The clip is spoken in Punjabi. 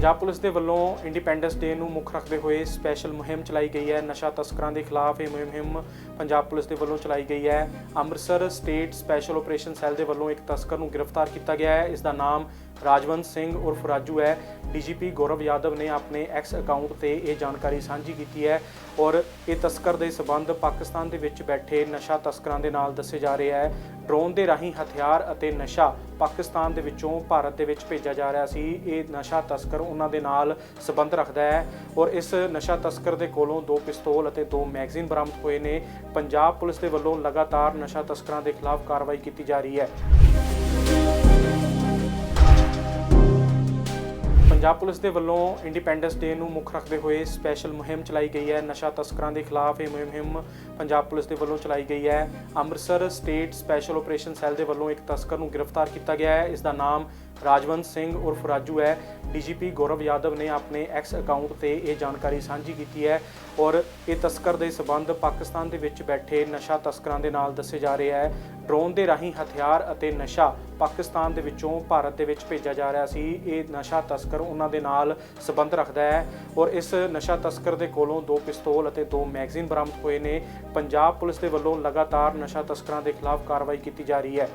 ਪੰਜਾਬ ਪੁਲਿਸ ਦੇ ਵੱਲੋਂ ਇੰਡੀਪੈਂਡੈਂਸ ਡੇ ਨੂੰ ਮੁੱਖ ਰੱਖਦੇ ਹੋਏ ਸਪੈਸ਼ਲ ਮੁਹਿੰਮ ਚਲਾਈ ਗਈ ਹੈ। ਨਸ਼ਾ ਤਸਕਰਾਂ ਦੇ ਖਿਲਾਫ ਇਹ ਮੁਹਿੰਮ ਪੰਜਾਬ ਪੁਲਿਸ ਦੇ ਵੱਲੋਂ ਚਲਾਈ ਗਈ ਹੈ। Amritsar state special operation cell ਦੇ ਵੱਲੋਂ ਇੱਕ ਤਸਕਰ ਨੂੰ ਗ੍ਰਿਫਤਾਰ ਕੀਤਾ ਗਿਆ ਹੈ। ਇਸ ਦਾ ਨਾਮ ਰਾਜਵੰਤ ਸਿੰਘ ਉਰਫ ਰਾਜੂ ਹੈ। ਡੀਜੀਪੀ ਗੌਰਵ ਯਾਦਵ ਨੇ ਆਪਣੇ ਐਕਸ ਅਕਾਊਂਟ ਤੇ ਇਹ ਜਾਣਕਾਰੀ ਸਾਂਝੀ ਕੀਤੀ ਹੈ ਔਰ ਇਹ ਤਸਕਰ ਦੇ ਸਬੰਧ ਪਾਕਿਸਤਾਨ ਦੇ ਵਿੱਚ ਬੈਠੇ ਨਸ਼ਾ ਤਸਕਰਾਂ ਦੇ ਨਾਲ ਦੱਸੇ ਜਾ ਰਹੇ ਹੈ। ਡਰੋਨ ਦੇ ਰਾਹੀਂ ਹਥਿਆਰ ਅਤੇ ਨਸ਼ਾ ਪਾਕਿਸਤਾਨ ਦੇ ਵਿੱਚੋਂ ਭਾਰਤ ਦੇ ਵਿੱਚ ਭੇਜਿਆ ਜਾ ਰਿਹਾ ਸੀ। ਇਹ ਨਸ਼ਾ ਤਸਕਰ ਉਹਨਾਂ ਦੇ ਨਾਲ ਸਬੰਧ ਰੱਖਦਾ ਹੈ ਔਰ ਇਸ ਨਸ਼ਾ ਤਸਕਰ ਦੇ ਕੋਲੋਂ ਦੋ ਪਿਸਤੌਲ ਅਤੇ ਦੋ ਮੈਗਜ਼ੀਨ ਬਰਾਮਦ ਹੋਏ ਨੇ। ਪੰਜਾਬ ਪੁਲਿਸ ਦੇ ਵੱਲੋਂ ਲਗਾਤਾਰ ਨਸ਼ਾ ਤਸਕਰਾਂ ਦੇ ਖਿਲਾਫ ਕਾਰਵਾਈ ਕੀਤੀ ਜਾ ਰਹੀ ਹੈ। ਪੰਜਾਬ ਪੁਲਿਸ ਦੇ ਵੱਲੋਂ ਇੰਡੀਪੈਂਡੈਂਸ ਡੇ ਨੂੰ ਮੁੱਖ ਰੱਖਦੇ ਹੋਏ ਸਪੈਸ਼ਲ ਮੁਹਿੰਮ ਚਲਾਈ ਗਈ ਹੈ। ਨਸ਼ਾ ਤਸਕਰਾਂ ਦੇ ਖਿਲਾਫ ਇਹ ਮੁਹਿੰਮ ਪੰਜਾਬ ਪੁਲਿਸ ਦੇ ਵੱਲੋਂ ਚਲਾਈ ਗਈ ਹੈ। Amritsar state special operation cell ਦੇ ਵੱਲੋਂ ਇੱਕ ਤਸਕਰ ਨੂੰ ਗ੍ਰਿਫਤਾਰ ਕੀਤਾ ਗਿਆ ਹੈ। ਇਸ ਦਾ ਨਾਮ ਰਾਜਵੰਤ ਸਿੰਘ ਉਰਫ ਰਾਜੂ ਹੈ। ਡੀਜੀਪੀ ਗੌਰਵ ਯਾਦਵ ਨੇ ਆਪਣੇ ਐਕਸ ਅਕਾਊਂਟ ਤੇ ਇਹ ਜਾਣਕਾਰੀ ਸਾਂਝੀ ਕੀਤੀ ਹੈ ਔਰ ਇਹ ਤਸਕਰ ਦੇ ਸਬੰਧ ਪਾਕਿਸਤਾਨ ਦੇ ਵਿੱਚ ਬੈਠੇ ਨਸ਼ਾ ਤਸਕਰਾਂ ਦੇ ਨਾਲ ਦੱਸੇ ਜਾ ਰਹੇ ਹੈ। ਡਰੋਨ ਦੇ ਰਾਹੀਂ ਹਥਿਆਰ ਅਤੇ ਨਸ਼ਾ ਪਾਕਿਸਤਾਨ ਦੇ ਵਿੱਚੋਂ ਭਾਰਤ ਦੇ ਵਿੱਚ ਭੇਜਿਆ ਜਾ ਰਿਹਾ ਸੀ। ਇਹ ਨਸ਼ਾ ਤਸਕਰ ਉਹਨਾਂ ਦੇ ਨਾਲ ਸਬੰਧ ਰੱਖਦਾ ਹੈ ਔਰ ਇਸ ਨਸ਼ਾ ਤਸਕਰ ਦੇ ਕੋਲੋਂ ਦੋ ਪਿਸਤੌਲ ਅਤੇ ਦੋ ਮੈਗਜ਼ੀਨ ਬਰਾਮਦ ਹੋਏ ਨੇ। ਪੰਜਾਬ ਪੁਲਿਸ ਦੇ ਵੱਲੋਂ ਲਗਾਤਾਰ ਨਸ਼ਾ ਤਸਕਰਾਂ ਦੇ ਖਿਲਾਫ ਕਾਰਵਾਈ ਕੀਤੀ ਜਾ ਰਹੀ ਹੈ।